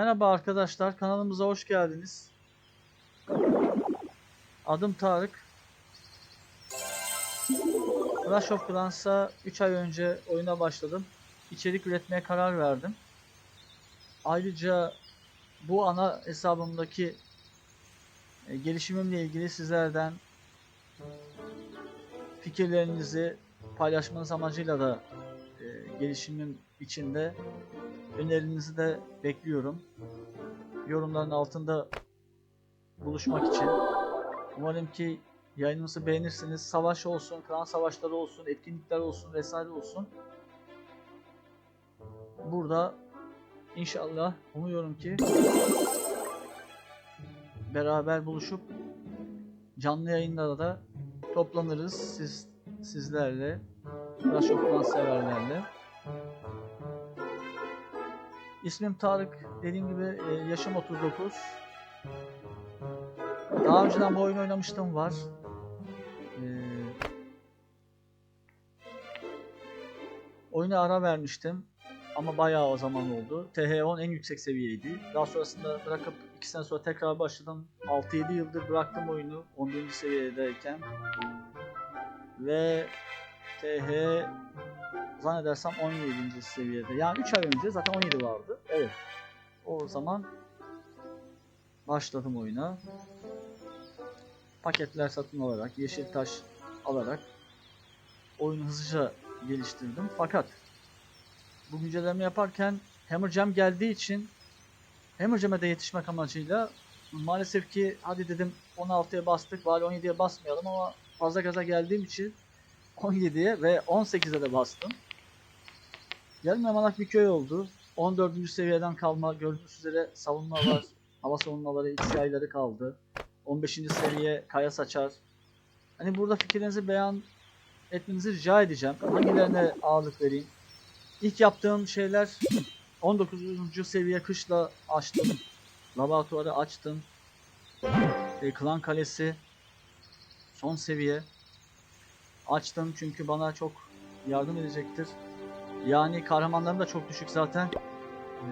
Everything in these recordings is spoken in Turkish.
Merhaba arkadaşlar, kanalımıza hoş geldiniz. Adım Tarık. Clash of Clans'a 3 ay önce oyuna başladım. İçerik üretmeye karar verdim. Ayrıca bu ana hesabımdaki e, gelişimimle ilgili sizlerden fikirlerinizi paylaşmanız amacıyla da e, gelişimim içinde Önerilerinizi de bekliyorum. Yorumların altında buluşmak için. Umarım ki yayınımızı beğenirsiniz. Savaş olsun, klan savaşları olsun, etkinlikler olsun vesaire olsun. Burada inşallah umuyorum ki beraber buluşup canlı yayınlarda da toplanırız siz sizlerle, Clash of Clans severlerle. İsmim Tarık. Dediğim gibi e, yaşım 39. Daha önceden bu oyunu oynamıştım var. E, oyuna ara vermiştim. Ama bayağı o zaman oldu. TH10 en yüksek seviyeydi. Daha sonrasında bırakıp 2 sene sonra tekrar başladım. 6-7 yıldır bıraktım oyunu 11. seviyedeyken. Ve TH zannedersem 17. seviyede. Yani 3 ay önce zaten 17 vardı. Evet. O zaman başladım oyuna. Paketler satın alarak, yeşil taş alarak oyunu hızlıca geliştirdim. Fakat bu güncelleme yaparken Hammer Jam geldiği için Hammer Jam'e de yetişmek amacıyla maalesef ki hadi dedim 16'ya bastık bari 17'ye basmayalım ama fazla gaza geldiğim için 17'ye ve 18'e de bastım. Yarım yamalak bir köy oldu. 14. seviyeden kalma gördüğünüz üzere savunma var. Hava savunmaları, iç yayları kaldı. 15. seviye kaya saçar. Hani burada fikirlerinizi beyan etmenizi rica edeceğim. Hangilerine ağırlık vereyim? İlk yaptığım şeyler 19. seviye kışla açtım. Laboratuvarı açtım. E, Klan Kalesi son seviye açtım çünkü bana çok yardım edecektir. Yani kahramanlarım da çok düşük zaten. Ee,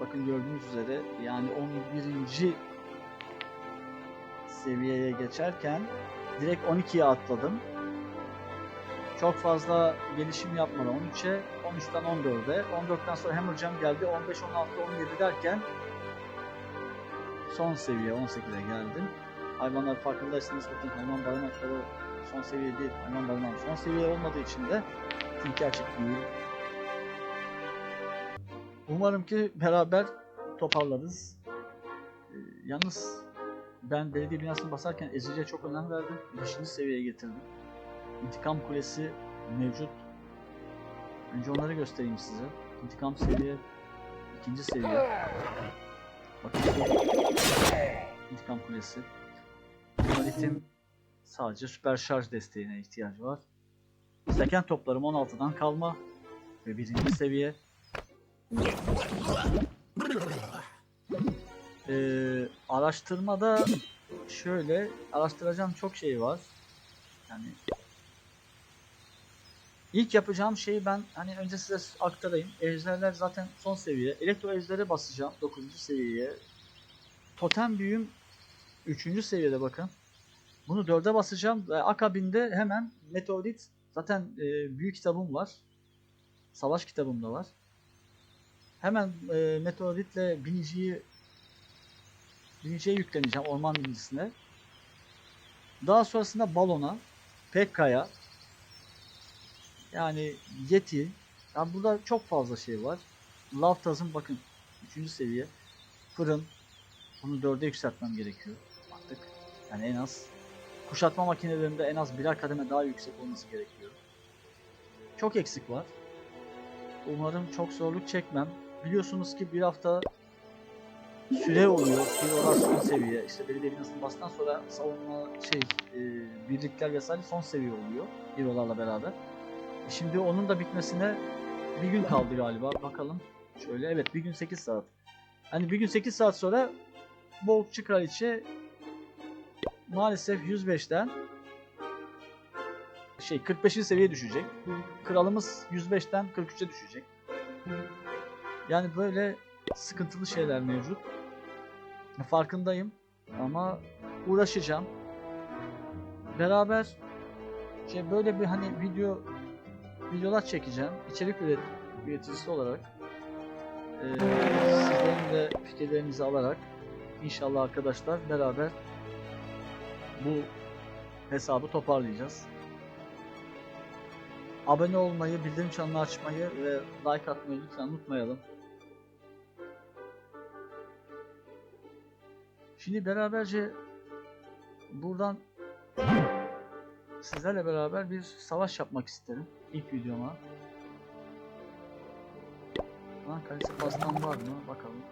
bakın gördüğünüz üzere yani 11. seviyeye geçerken direkt 12'ye atladım. Çok fazla gelişim yapmadan 13'e, 13'ten 14'e, 14'ten sonra Hammer geldi. 15, 16, 17 derken son seviye 18'e geldim. Hayvanlar farkındaysanız bakın hayvan barınakları son seviye değil. Hayvan barınağı son seviye olmadığı için de çünkü açık değil. Umarım ki beraber toparlarız. Ee, yalnız ben belediye binasını basarken eziciye çok önem verdim. 5. seviyeye getirdim. İntikam kulesi mevcut. Önce onları göstereyim size. İntikam seviye ikinci seviye. Bakın İntikam kulesi. Monolitin sadece süper şarj desteğine ihtiyacı var. Seken toplarım 16'dan kalma ve birinci seviye. Ee, araştırmada şöyle araştıracağım çok şey var. Yani ilk yapacağım şeyi ben hani önce size aktarayım. Ejderler zaten son seviye. Elektro ejderi basacağım 9. seviyeye. Totem büyüm 3. seviyede bakın. Bunu 4'e basacağım ve akabinde hemen Meteorit zaten e, büyük kitabım var. Savaş kitabım da var. Hemen e, Meteorit'le biniciyi biniciye yükleneceğim orman binicisine. Daha sonrasında balona, Pekka'ya yani Yeti yani burada çok fazla şey var. Laftaz'ın bakın 3. seviye fırın bunu 4'e yükseltmem gerekiyor artık. Yani en az kuşatma makinelerinde en az birer kademe daha yüksek olması gerekiyor. Çok eksik var. Umarım çok zorluk çekmem. Biliyorsunuz ki bir hafta süre oluyor. Hero'lar son seviye. İşte belediye binasını bastıktan sonra savunma şey e, birlikler vesaire son seviye oluyor. Hero'larla beraber. E şimdi onun da bitmesine bir gün kaldı galiba. Bakalım. Şöyle evet bir gün 8 saat. Hani bir gün 8 saat sonra Boğukçu Kraliçe maalesef 105'ten şey 45. seviyeye düşecek. Kralımız 105'ten 43'e düşecek. Yani böyle sıkıntılı şeyler mevcut. Farkındayım ama uğraşacağım. Beraber şey böyle bir hani video videolar çekeceğim. İçerik üret, üreticisi olarak. Ee, sizlerin de fikirlerinizi alarak inşallah arkadaşlar beraber bu hesabı toparlayacağız. Abone olmayı, bildirim çanını açmayı ve like atmayı lütfen unutmayalım. Şimdi beraberce buradan sizlerle beraber bir savaş yapmak isterim ilk videoma. Lan kalesi pastan var mı? Bakalım.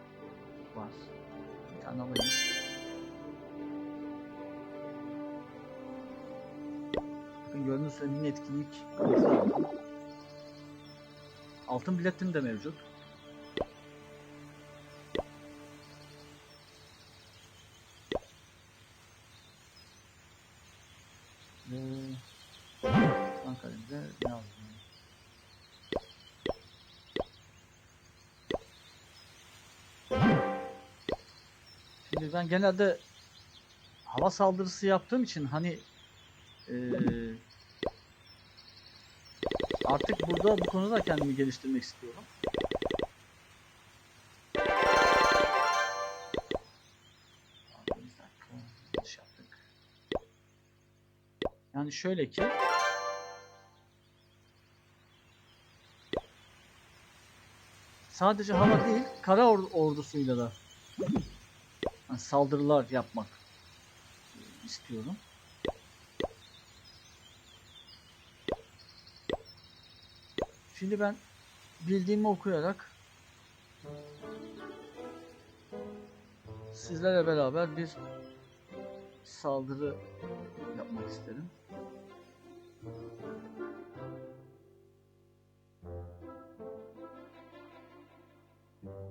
Var. Bir tane alayım. Gördüğünüz üzere etkinlik. Altın biletim de mevcut. Ankara'da ne aldım? Şimdi ben genelde hava saldırısı yaptığım için hani eee, artık burada bu konuda kendimi geliştirmek istiyorum. Yani şöyle ki sadece hava değil kara or- ordusuyla da yani saldırılar yapmak istiyorum. Şimdi ben bildiğimi okuyarak sizlerle beraber bir saldırı yapmak isterim.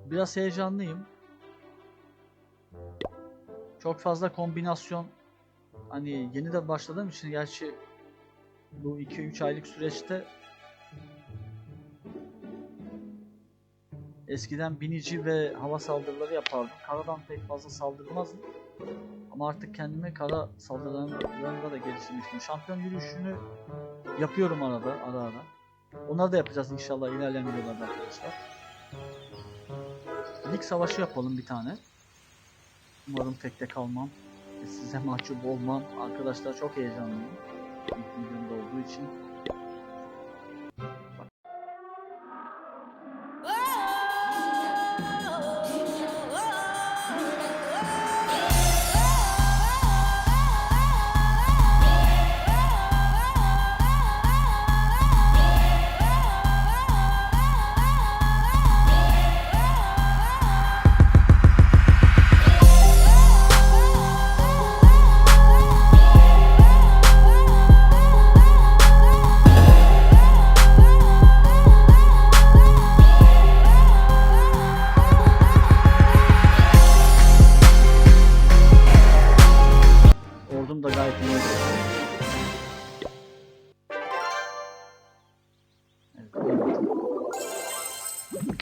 Biraz heyecanlıyım. Çok fazla kombinasyon hani yeni de başladığım için gerçi bu 2-3 aylık süreçte eskiden binici ve hava saldırıları yapardım. Karadan pek fazla saldırmazdım. Ama artık kendimi kara saldırılarında da geliştirmek istiyorum. Şampiyon yürüyüşünü yapıyorum arada, ara ara. Onları da yapacağız inşallah ilerleyen videolarda arkadaşlar. Lig savaşı yapalım bir tane. Umarım tekte kalmam. Size mahcup olmam. Arkadaşlar çok heyecanlıyım. İlk videomda olduğu için.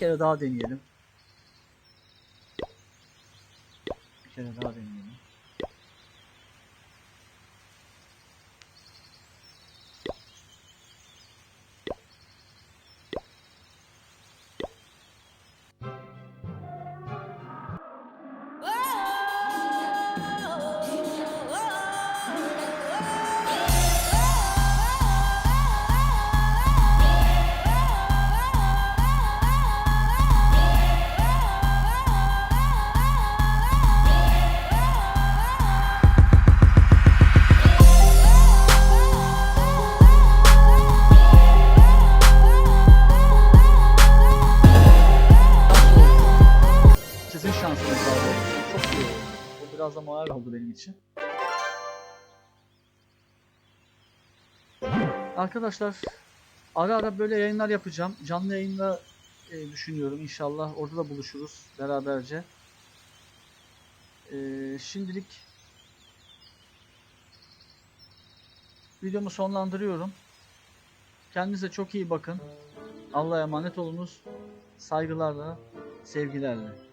Kere daha deneyelim. Bir kere daha deneyelim. Moral oldu benim için. Arkadaşlar ara ara böyle yayınlar yapacağım. Canlı yayında e, düşünüyorum inşallah. Orada da buluşuruz beraberce. E, şimdilik videomu sonlandırıyorum. Kendinize çok iyi bakın. Allah'a emanet olunuz. Saygılarla Sevgilerle.